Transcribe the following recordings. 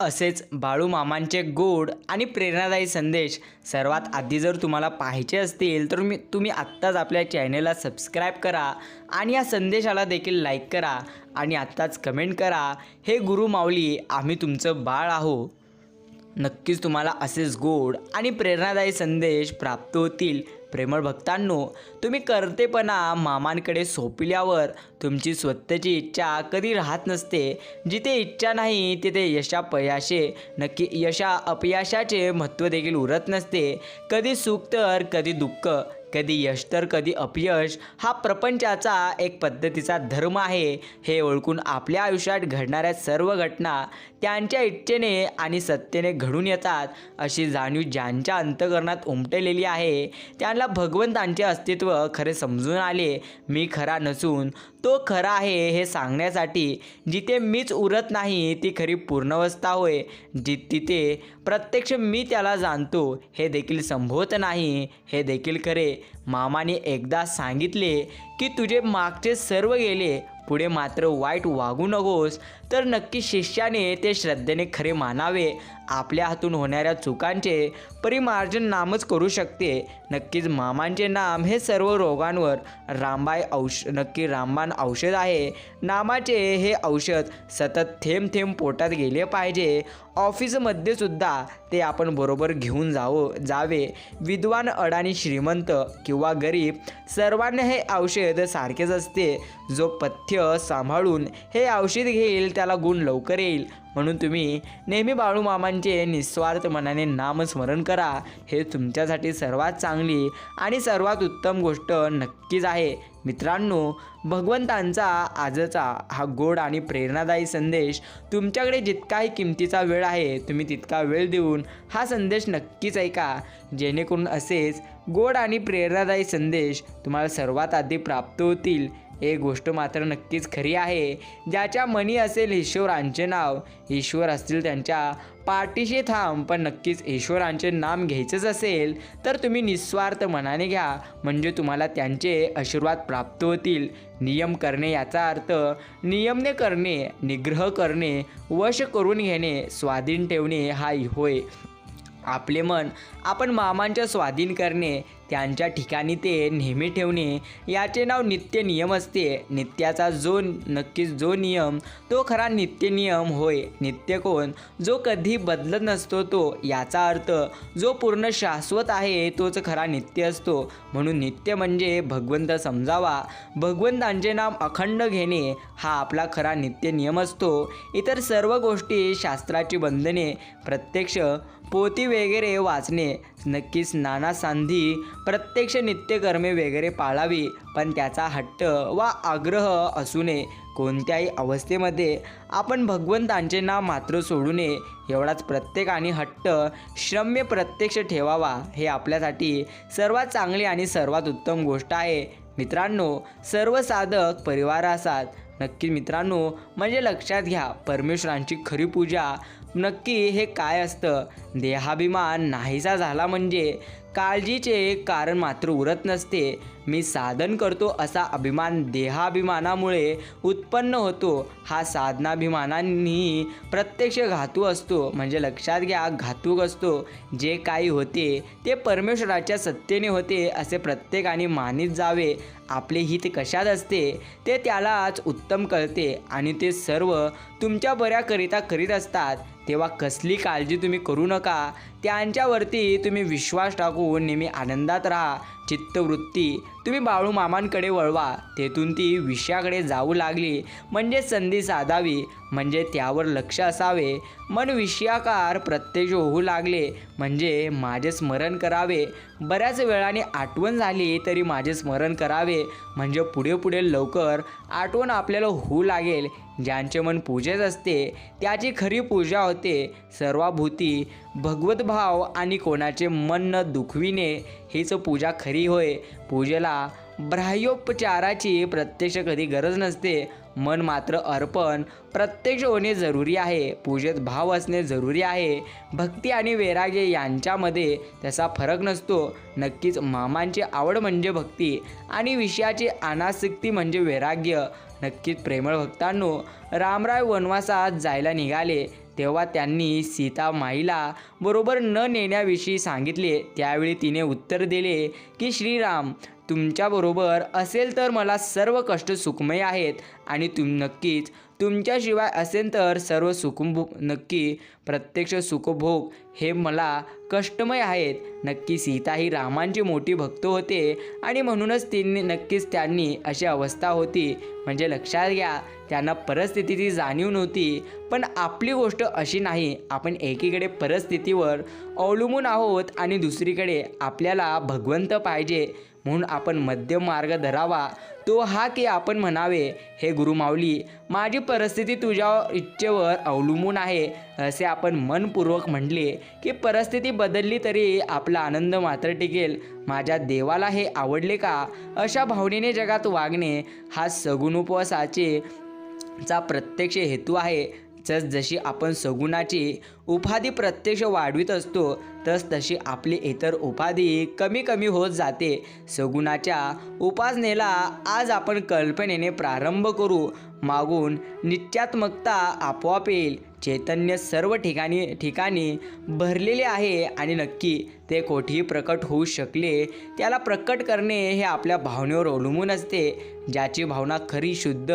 असेच बाळूमामांचे गोड आणि प्रेरणादायी संदेश सर्वात आधी जर तुम्हाला पाहायचे असतील तर मी तुम्ही आत्ताच आपल्या चॅनेलला सबस्क्राईब करा आणि या संदेशाला देखील लाईक करा आणि आत्ताच कमेंट करा. हे गुरु माऊली आम्ही तुमचं बाळ आहो. नक्कीच तुम्हाला असेच गोड आणि प्रेरणादायी संदेश प्राप्त होतील. प्रेमळ भक्तांनो तुम्ही करतेपणा मामांकडे सोपल्यावर तुमची स्वतःची इच्छा कधी राहत नसते. जिथे इच्छा नाही तिथे यशापयाशे नक्की यशा अपयशाचे महत्त्व देखील उरत नसते. कधी सुख तर कधी दुःख कधी यश तर कधी अपयश हा प्रपंचाचा एक पद्धतीचा धर्म आहे. हे ओळखून आपल्या आयुष्यात घडणाऱ्या सर्व घटना त्यांच्या इच्छेने आणि सत्तेने घडून येतात अशी जाणीव ज्यांच्या अंतकरणात उमटलेली आहे त्यांना भगवंतांचे अस्तित्व खरे समजून आले मी खरा नसून तो खरा आहे हे सांगण्यासाठी जिथे मीच उरत नाही ती खरी पूर्णवस्था होय जी तिथे प्रत्यक्ष मी त्याला जाणतो हे देखील संभवत नाही हे देखील खरे. मामाने एकदा सांगितले की तुझे मागचे सर्व गेले पुढे मात्र वाईट वागू नकोस तर नक्की शिष्याने ते श्रद्धेने खरे मानावे. आपल्या हातून होणाऱ्या चुकांचे परिमार्जन नामच करू शकते. नक्कीच मामांचे नाम हे सर्व रोगांवर रामबाय औष नक्की रामबाण औषध आहे. नामाचे हे औषध सतत थेंब थेंब पोटात गेले पाहिजे. ऑफिसमध्ये सुद्धा ते आपण बरोबर घेऊन जावं जावे. विद्वान अडाणी श्रीमंत किंवा गरीब सर्वांना हे औषध सारखेच असते. जो पथ्य सांभाळून हे औषध घेईल त्याला गुण लवकर येईल. म्हणून तुम्ही नेहमी बाळूमामांचे निस्वार्थ मनाने नामस्मरण करा. हे तुमच्यासाठी सर्वात चांगली आणि सर्वात उत्तम गोष्ट नक्कीच आहे. मित्रांनो भगवंतांचा आजचा हा गोड आणि प्रेरणादायी संदेश तुमच्याकडे जितकाही किमतीचा वेळ आहे तुम्ही तितका वेळ देऊन हा संदेश नक्कीच ऐका. जेणेकरून असेच गोड आणि प्रेरणादायी संदेश तुम्हाला सर्वात आधी प्राप्त होतील. एक गोष्ट मात्र नक्कीच खरी आहे. ज्याच्या मनी असेल ईश्वरांचे नाव ईश्वर असतील त्यांच्या पाठीशी थांब पण नक्कीच ईश्वरांचे नाम घ्यायचंच असेल तर तुम्ही निस्वार्थ मनाने घ्या. म्हणजे तुम्हाला त्यांचे आशीर्वाद प्राप्त होतील. नियम करणे याचा अर्थ नियमने करणे निग्रह करणे वश करून घेणे स्वाधीन ठेवणे हा होय. आपले मन आपण मामांच्या स्वाधीन करणे त्यांच्या ठिकाणी ते नेहमी ठेवणे याचे नाव नित्य नियम असते. नित्याचा जो नक्कीच जो नियम तो खरा नित्य नियम होय. नित्य कोण? जो कधी बदलत नसतो तो याचा अर्थ जो पूर्ण शाश्वत आहे तोच खरा नित्य असतो. म्हणून नित्य म्हणजे भगवंत समजावा. भगवंतांचे नाम अखंड घेणे हा आपला खरा नित्य नियम असतो. इतर सर्व गोष्टी शास्त्राची बंधने प्रत्यक्ष पोती वगैरे वाचणे नक्कीच नाना सांधी प्रत्यक्ष नित्यकर्मे वगैरे पाळावी पण त्याचा हट्ट वा आग्रह असू नये. कोणत्याही अवस्थेमध्ये आपण भगवंतांचे नाव मात्र सोडू नये. एवढाच प्रत्येकाने हट्ट श्रम्य प्रत्यक्ष ठेवावा हे आपल्यासाठी सर्वात चांगली आणि सर्वात उत्तम गोष्ट आहे. मित्रांनो सर्व साधक परिवार असतात नक्की मित्रांनो म्हणजे लक्षात घ्या परमेश्वरांची खरी पूजा नक्की हे काय असतं? देहाभिमान नाहीसा झाला म्हणजे काळजीचे कारण मात्र उरत नसते. मी साधन करतो असा अभिमान देहाभिमानामुळे उत्पन्न होतो. हा साधनाभिमानांनी प्रत्यक्ष घातू असतो. म्हणजे लक्षात घ्या घातूक असतो. जे काही होते ते परमेश्वराच्या सत्तेने होते असे प्रत्येकाने मानित जावे. आपले हित कशात असते ते त्यालाच उत्तम कळते आणि ते सर्व तुमच्या बऱ्याकरिता करीत असतात. तेव्हा कसली काळजी तुम्ही करू नका. 그. त्यांच्यावरती तुम्ही विश्वास टाकून नेहमी आनंदात राहा चित्तवृत्ती. तुम्ही बाळू मामांकडे वळवा तेथून ती विषयाकडे जाऊ लागली. म्हणजे संधी साधावी म्हणजे त्यावर लक्ष असावे. मन विषयाकार प्रत्यक्ष होऊ लागले म्हणजे माझे स्मरण करावे. बऱ्याच वेळाने आठवण झाली तरी माझे स्मरण करावे. म्हणजे पुढे पुढे लवकर आठवण आपल्याला होऊ लागेल. ज्यांचे मन पूजेत असते त्याची खरी पूजा होते. सर्वाभूती भगवत भाव आणि कोणाचे मन न दुखविणे हीच पूजा खरी होय. पूजेला बाह्योपचाराची प्रत्यक्ष कधी गरज नसते. मन मात्र अर्पण प्रत्यक्ष होणे जरुरी आहे. पूजेत भाव असणे जरुरी आहे. भक्ती आणि वैराग्य यांच्यामध्ये त्याचा फरक नसतो. नक्कीच मामांची आवड म्हणजे भक्ती आणि विषयाची अनासक्ती म्हणजे वैराग्य. नक्कीच प्रेमळ भक्तांनो रामराय वनवासात जायला निघाले. तेव्हा त्यांनी सीता माईला बरोबर न नेण्याविषयी सांगितले. त्यावेळी तिने उत्तर दिले की श्रीराम तुमच्याबरोबर असेल तर मला सर्व कष्ट सुखमय आहेत आणि तुम नक्कीच तुमच्याशिवाय असेल तर सर्व सुखभो नक्की प्रत्यक्ष सुखभोग हे मला कष्टमय आहेत. नक्की सीता ही रामांची मोठी भक्त होते आणि म्हणूनच तिने नक्कीच त्यांनी अशी अवस्था होती. म्हणजे लक्षात घ्या त्यांना परिस्थितीची जाणीव नव्हती. पण आपली गोष्ट अशी नाही आपण एकीकडे परिस्थितीवर अवलंबून आहोत आणि दुसरीकडे आपल्याला भगवंत पाहिजे. म्हणून आपण मध्यम मार्ग धरावा. तो हा की आपण म्हणावे हे गुरुमाऊली माझी परिस्थिती तुझ्या इच्छेवर अवलंबून आहे. असे आपण मनपूर्वक म्हटले की परिस्थिती बदलली तरी आपला आनंद मात्र टिकेल. माझ्या देवाला हे आवडले का? अशा भावनेने जगात वागणे हा सगुण उपवासाचे चा प्रत्यक्ष हेतू आहे. जस जशी आपण सगुणाची उपाधी प्रत्यक्ष वाढवित असतो तस तशी आपली इतर उपाधी कमी कमी होत जाते. सगुणाच्या उपासनेला आज आपण कल्पनेने प्रारंभ करू. मागून नित्यात्मकता आपोआप येईल. चैतन्य सर्व ठिकाणी ठिकाणी भरलेले आहे आणि नक्की ते कोठेही प्रकट होऊ शकले त्याला प्रकट करणे हे आपल्या भावनेवर अवलंबून असते. ज्याची भावना खरी शुद्ध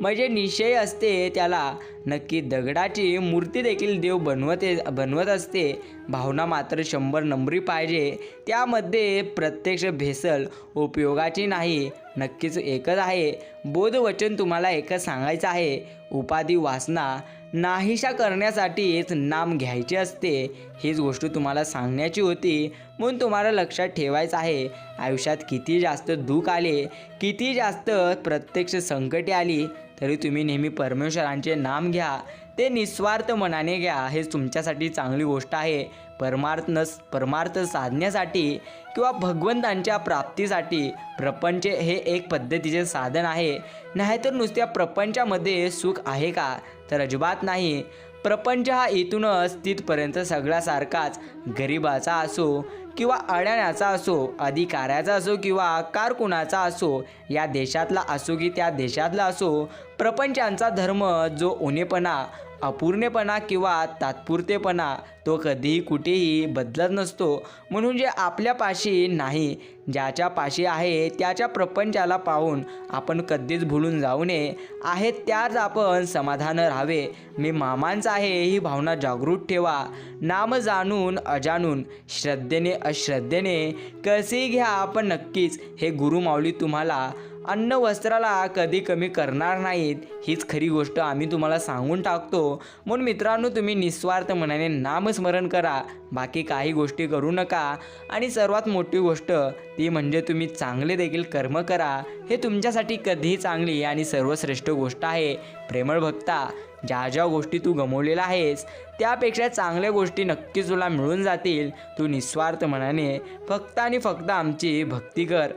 म्हणजे निश्चय असते त्याला नक्की दगडाची मूर्ती देखील देव बनवते बनवत असते. भावना मात्र शंभर नंबरी पाहिजे. त्यामध्ये प्रत्यक्ष भेसल उपयोगाची नाही नक्कीच एकच आहे. बोधवचन तुम्हाला एकच सांगायचं आहे. उपाधी वासना नाहीशा करण्यासाठीच नाम घ्यायचे असते. हीच गोष्ट तुम्हाला सांगण्याची होती. म्हणून तुम्हाला लक्षात ठेवायचं आहे. आयुष्यात किती जास्त दुःख आले किती जास्त प्रत्यक्ष संकटे आली तरी तुम्ही नेहमी परमेश्वरांचे नाम घ्या. ते निस्वार्थ मनाने घ्या. हेच तुमच्यासाठी चांगली गोष्ट आहे. परमार्थनस परमार्थ साधण्यासाठी किंवा भगवंतांच्या प्राप्तीसाठी प्रपंच हे एक पद्धतीचे साधन आहे. नाहीतर नुसत्या प्रपंचामध्ये सुख आहे का? तर अजिबात नाही. प्रपंच हा इथूनच तिथपर्यंत सगळ्यासारखाच गरिबाचा असो किंवा अडाण्याचा असो अधिकाऱ्याचा असो किंवा कारकुणाचा असो या देशातला असो की त्या देशातला असो प्रपंचांचा धर्म जो उणेपणा अपूर्णेपणा किंवा तात्पुरतेपणा तो कधीही कुठेही बदलत नसतो. म्हणून जे आपल्यापाशी नाही ज्याच्या पाशी आहे त्याच्या प्रपंचाला पाहून आपण कधीच भुलून जाऊ नये. आहेत त्याच आपण समाधान राहावे. मी मामांचा आहे ही भावना जागृत ठेवा. नाम जाणून अजाणून श्रद्धेने अश्रद्धेने. कसेही घ्या आपण नक्कीच हे गुरुमाऊली तुम्हाला. अन्न वस्त्राला कधी कमी करणार नाहीत हीच खरी गोष्ट आम्ही तुम्हाला सांगून टाकतो. म्हणून मित्रांनो तुम्ही निस्वार्थ मनाने नामस्मरण करा बाकी काही गोष्टी करू नका. आणि सर्वात मोठी गोष्ट ती म्हणजे तुम्ही चांगले देखील कर्म करा. हे तुमच्यासाठी कधीही चांगली आणि सर्वश्रेष्ठ गोष्ट आहे. प्रेमळ भक्ता ज्या ज्या गोष्टी तू गमवलेल्या आहेस त्यापेक्षा चांगल्या गोष्टी नक्कीच तुला मिळून जातील. तू निस्वार्थ मनाने फक्त आणि फक्त आमची भक्ती कर.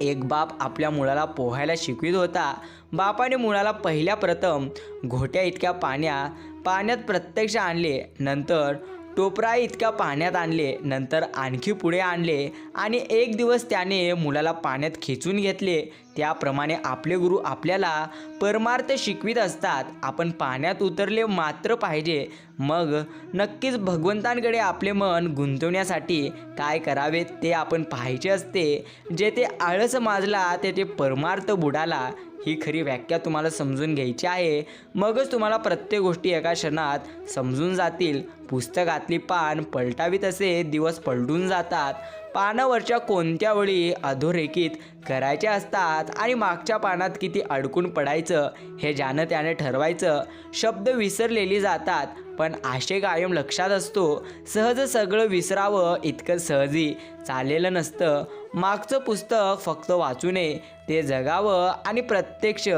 एक बाप आपल्या मुलाला पोहायला शिकवित होता. बापाने मुलाला पहिल्या प्रथम घोट्या इतक्या पाण्या पाण्यात प्रत्यक्ष आणले. नंतर टोपरा इतक्या पाण्यात आणले नंतर आणखी पुढे आणले आणि एक दिवस त्याने मुलाला पाण्यात खेचून घेतले. त्याप्रमाणे आपले गुरु आपल्याला परमार्थ शिकवित असतात. आपण पाण्यात उतरले मात्र पाहिजे. मग नक्कीच भगवंतांकडे आपले मन गुंतवण्यासाठी काय करावे ते आपण पाहायचे असते. जे ते आळस माजला ते ते परमार्थ बुडाला. ही खरी व्याख्या तुम्हाला समजून घ्यायची आहे. मगच तुम्हाला प्रत्येक गोष्टी एका क्षणात समजून जातील. पुस्तकातली पान पलटावीत असे दिवस पलटून जातात. पानावरच्या कोणत्या वेळी अधोरेखित करायचे असतात आणि मागच्या पानात किती अडकून पडायचं हे ज्यानं त्याने ठरवायचं. शब्द विसरलेली जातात पण आशे कायम लक्षात असतो. सहज सगळं विसरावं इतकं सहजी चाललेलं नसतं. मागचं पुस्तक फक्त वाचू नये ते जगावं आणि प्रत्यक्ष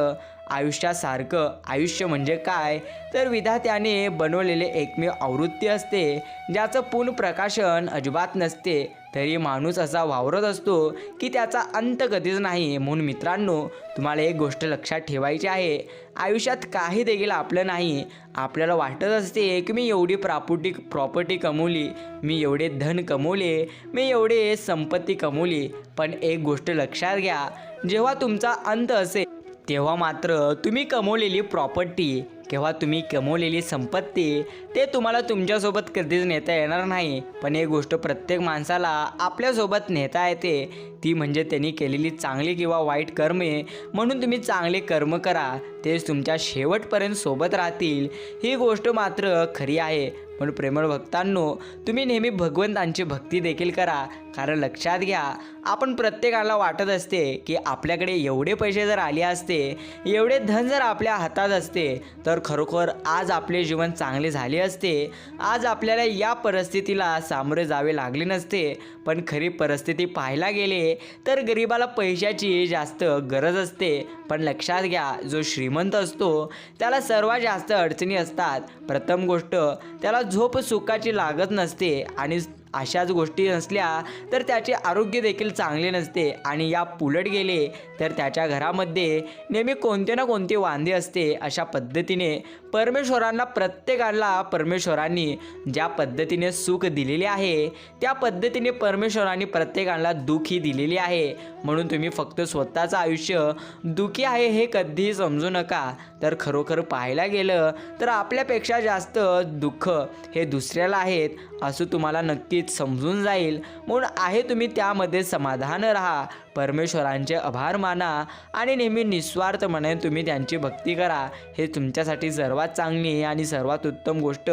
आयुष्यासारखं. आयुष्य म्हणजे काय? तर विधात्याने बनवलेले एकमेव आवृत्ती असते ज्याचं पूर्ण प्रकाशन अजिबात नसते. तरी माणूस असा वावरत असतो की त्याचा अंत कधीच नाही. म्हणून मित्रांनो तुम्हाला एक गोष्ट लक्षात ठेवायची आहे. आयुष्यात काही देखील आपलं नाही. आपल्याला वाटत असते की मी एवढी प्रापुटी प्रॉपर्टी कमवली मी एवढे धन कमवले मी एवढे संपत्ती कमवली. पण एक गोष्ट लक्षात घ्या जेव्हा तुमचा अंत असेल तेव्हा मात्र तुम्ही कमवलेली प्रॉपर्टी किंवा तुम्ही कमवलेली संपत्ती ते तुम्हाला तुमच्यासोबत कधीच नेता येणार नाही. पण एक गोष्ट प्रत्येक माणसाला आपल्यासोबत नेता येते ती म्हणजे त्यांनी केलेली चांगली किंवा वाईट कर्मे. म्हणून तुम्ही चांगले कर्म करा तेच तुमच्या शेवटपर्यंत सोबत राहतील. ही गोष्ट मात्र खरी आहे. पण प्रेमळ भक्तांनो तुम्ही नेहमी भगवंतांची भक्ती देखील करा. कारण लक्षात घ्या आपण प्रत्येकाला वाटत असते की आपल्याकडे एवढे पैसे जर आले असते एवढे धन जर आपल्या हातात असते तर खरोखर आज आपले जीवन चांगले झाले असते. आज आपल्याला या परिस्थितीला सामोरे जावे लागले नसते. पण खरी परिस्थिती पाहायला गेले तर गरिबाला पैशाची जास्त गरज असते. पण लक्षात घ्या जो श्रीमंत असतो त्याला सर्वात जास्त अडचणी असतात. प्रथम गोष्ट त्याला झोप सुखाची लागत नसते आणि अशाच गोष्टी नसल्या तर त्याचे आरोग्य देखील चांगले नसते आणि या पुलट गेले तर त्याच्या घरामध्ये नेहमी कोणते ना कोणते वांदे असते अशा पद्धतीने परमेश्वरांना प्रत्येकाला परमेश्वरांनी ज्या पद्धतीने सुख दिलेले आहे त्या पद्धतीने परमेश्वरांनी प्रत्येकाला दुःखी दिलेली आहे. म्हणून तुम्ही फक्त स्वतःचं आयुष्य दुःखी आहे हे कधीही समजू नका. तर खरोखर पाहायला गेलं तर आपल्यापेक्षा जास्त दुःख हे दुसऱ्याला आहेत असं तुम्हाला नक्कीच समजून जाईल. म्हणून आहे तुम्ही त्यामध्ये समाधान राहा. परमेश्वरांचे आभार माना आणि नेहमी निस्वार्थपणे तुम्ही त्यांची भक्ती करा. हे तुमच्यासाठी सर्वात चांगली आणि सर्वात उत्तम गोष्ट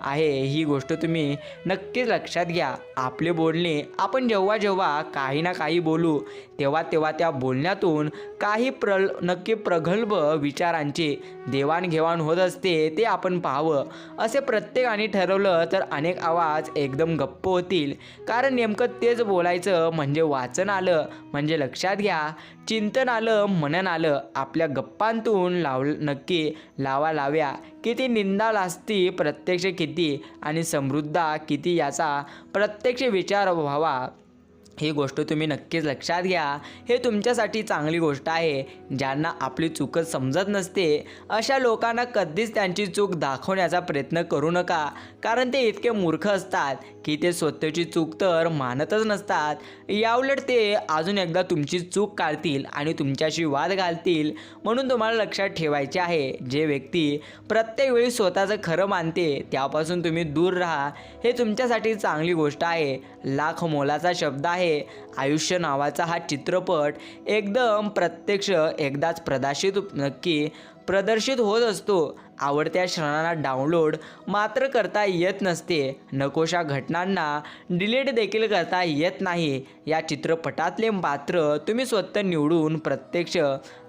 आहे ही गोष्ट तुम्ही नक्कीच लक्षात घ्या. आपले बोलणे आपण जेव्हा जेव्हा काही ना काही बोलू तेव्हा तेव्हा त्या बोलण्यातून काही प्र नक्की प्रगल्भ विचारांची देवाणघेवाण होत असते ते आपण पाहावं. असे प्रत्येकाने ठरवलं तर अनेक आवाज एकदम गप्प होतील. कारण नेमकं तेच बोलायचं म्हणजे वाचन आलं म्हणजे लक्षात घ्या. चिंतन आलं मनन आलं. आपल्या गप्पांतून लाव नक्की लावा लाव्या. किती निंदा लाजती प्रत्यक्ष किती? आणि समृद्धा किती याचा प्रत्यक्ष विचार व्हावा. ही गोष्ट तुम्ही नक्कीच लक्षात घ्या. हे तुमच्यासाठी चांगली गोष्ट आहे. ज्यांना आपली चूकच समजत नसते अशा लोकांना कधीच त्यांची चूक दाखवण्याचा प्रयत्न करू नका. कारण ते इतके मूर्ख असतात की ते स्वतःची चूक तर मानतच नसतात. याउलट ते अजून एकदा तुमची चूक काढतील आणि तुमच्याशी वाद घालतील म्हणून तुम्हाला लक्षात ठेवायचे आहे. जे व्यक्ती प्रत्येक वेळी स्वतःचं खरं मानते त्यापासून तुम्ही दूर राहा. हे तुमच्यासाठी चांगली गोष्ट आहे. लाख मोलाचा शब्द आहे. आयुष्य नावाचा हा चित्रपट एकदम प्रत्यक्ष एकदाच प्रदर्शित नक्की प्रदर्शित होत असतो. आवडत्या क्षणांना डाउनलोड मात्र करता येत नसते. नकोशा घटनांना डिलीट देखील करता येत नाही. या चित्रपटातले पात्र तुम्ही स्वतः निवडून प्रत्यक्ष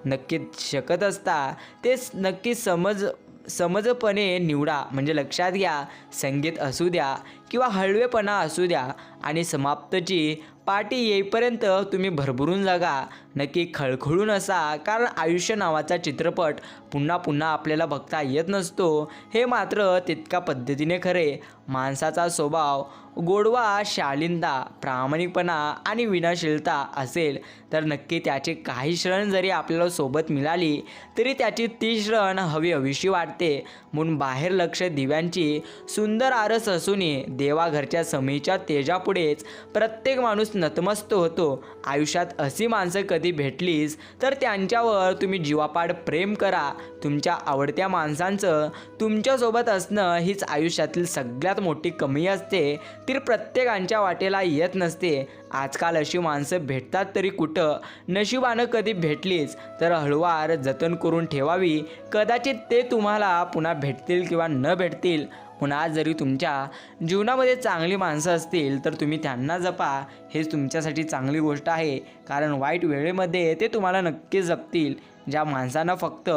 नक्कीच शकत असता. ते नक्की समज समजपणे निवडा. म्हणजे लक्षात घ्या संगीत असू द्या किंवा हळवेपणा असू द्या आणि समाप्तची पार्टी येईपर्यंत तुम्ही भरभरून जागा. नक्की खळखळून असा कारण आयुष्य नावाचा चित्रपट पुन्हा पुन्हा आपल्याला बघता येत नसतो. हे मात्र तितका पद्धतीने खरे. माणसाचा स्वभाव गोडवा शालीनता प्रामाणिकपणा आणि विनाशीलता असेल तर नक्की त्याचे काही क्षण जरी आपल्याला सोबत मिळाली तरी त्याची ती क्षण हवी हवीशी वाटते. म्हणून बाहेर लक्ष दिव्यांची सुंदर आरस असूनही देवाघरच्या समीच्या तेजापुढेच प्रत्येक माणूस नतमस्त होतो. आयुष्यात अशी माणसं कधी भेटलीस तर त्यांच्यावर तुम्ही जीवापाड प्रेम करा. तुमच्या आवडत्या माणसांचं तुमच्यासोबत असणं हीच आयुष्यातील सगळ्यात मोठी कमी असते. ती प्रत्येकांच्या वाटेला येत नसते. आजकाल अशी माणसं भेटतात तरी कुठं? नशिबानं कधी भेटलीच तर हळूवार जतन करून ठेवावी. कदाचित ते तुम्हाला पुन्हा भेटतील किंवा न भेटतील. पुन्हा जरी तुमच्या जीवनामध्ये चांगली माणसं असतील तर तुम्ही त्यांना जपा. हेच तुमच्यासाठी चांगली गोष्ट आहे. कारण वाईट वेळेमध्ये ते तुम्हाला नक्की जपतील. ज्या माणसांना फक्त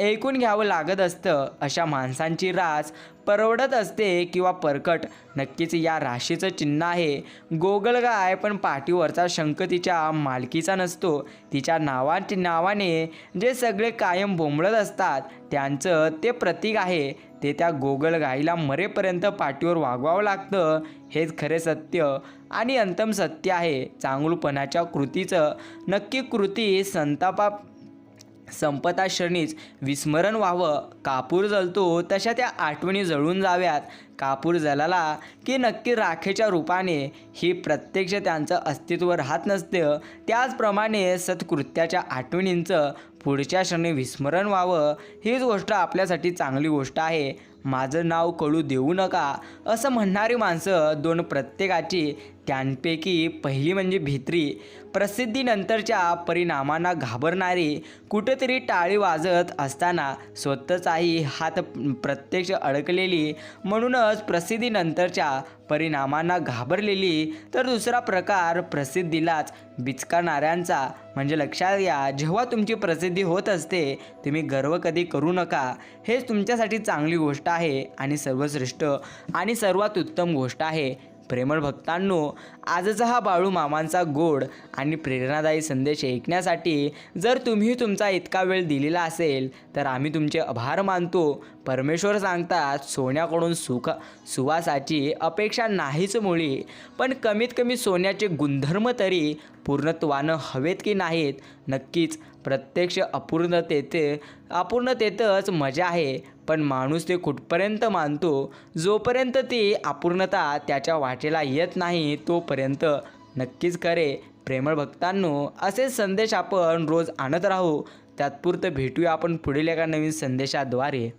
ऐकून घ्यावं लागत असतं अशा माणसांची रास परवडत असते किंवा परकट. नक्कीच या राशीचं चिन्ह आहे. गोगलगाय पण पाठीवरचा शंख तिच्या मालकीचा नसतो. तिच्या नावा नावाने जे सगळे कायम बोंबळत असतात त्यांचं ते प्रतीक आहे. ते त्या गोगलगाईला मरेपर्यंत पाठीवर वागवावं लागतं. हेच खरे सत्य आणि अंतम सत्य आहे. चांगुलपणाच्या कृतीचं नक्की कृती संतापा संपता क्षणीच विस्मरण व्हावं. कापूर जळतो तशा त्या आठवणी जळून जाव्यात. कापूर जळाला की नक्की राखेच्या रूपाने ही प्रत्यक्ष त्यांचं अस्तित्व राहत नसतं. त्याचप्रमाणे सत्कृत्याच्या आठवणींचं पुढच्या क्षणी विस्मरण व्हावं हीच गोष्ट आपल्यासाठी चांगली गोष्ट आहे. माझं नाव कळू देऊ नका असं म्हणणारी माणसं दोन प्रत्येकाची त्यांपैकी पहिली म्हणजे भित्री. प्रसिद्धीनंतरच्या परिणामांना घाबरणारी कुठेतरी टाळी वाजत असताना स्वतःचाही हात प्रत्यक्ष अडकलेली म्हणूनच प्रसिद्धीनंतरच्या परिणामांना घाबरलेली तर दुसरा प्रकार प्रसिद्धीलाच बिचकारणाऱ्यांचा. म्हणजे लक्षात घ्या जेव्हा तुमची प्रसिद्धी होत असते तुम्ही गर्व कधी करू नका. हेच तुमच्यासाठी चांगली गोष्ट आहे आणि सर्वश्रेष्ठ आणि सर्वात उत्तम गोष्ट आहे. प्रेमळ भक्तांनो आजचा हा बाळू मामांचा गोड आणि प्रेरणादायी संदेश ऐकण्यासाठी जर तुम्ही तुमचा इतका वेळ दिलेला असेल तर आम्ही तुमचे आभार मानतो. परमेश्वर सांगतात सोन्याकडून सुख सुवासाची अपेक्षा नाहीच मुळी. पण कमीत कमी सोन्याचे गुणधर्म तरी पूर्णत्वानं हवेत की नाहीत नक्कीच प्रत्यक्ष अपूर्णतेचे अपूर्णतेतच मजा आहे. पण माणूस ते कुठपर्यंत मानतो? जोपर्यंत ती अपूर्णता त्याच्या वाटेला येत नाही तोपर्यंत नक्कीच करे. प्रेमळ भक्तांनो असेच संदेश आपण रोज आणत राहू. तात्पुरतं भेटूया आपण पुढील एका नवीन संदेशाद्वारे.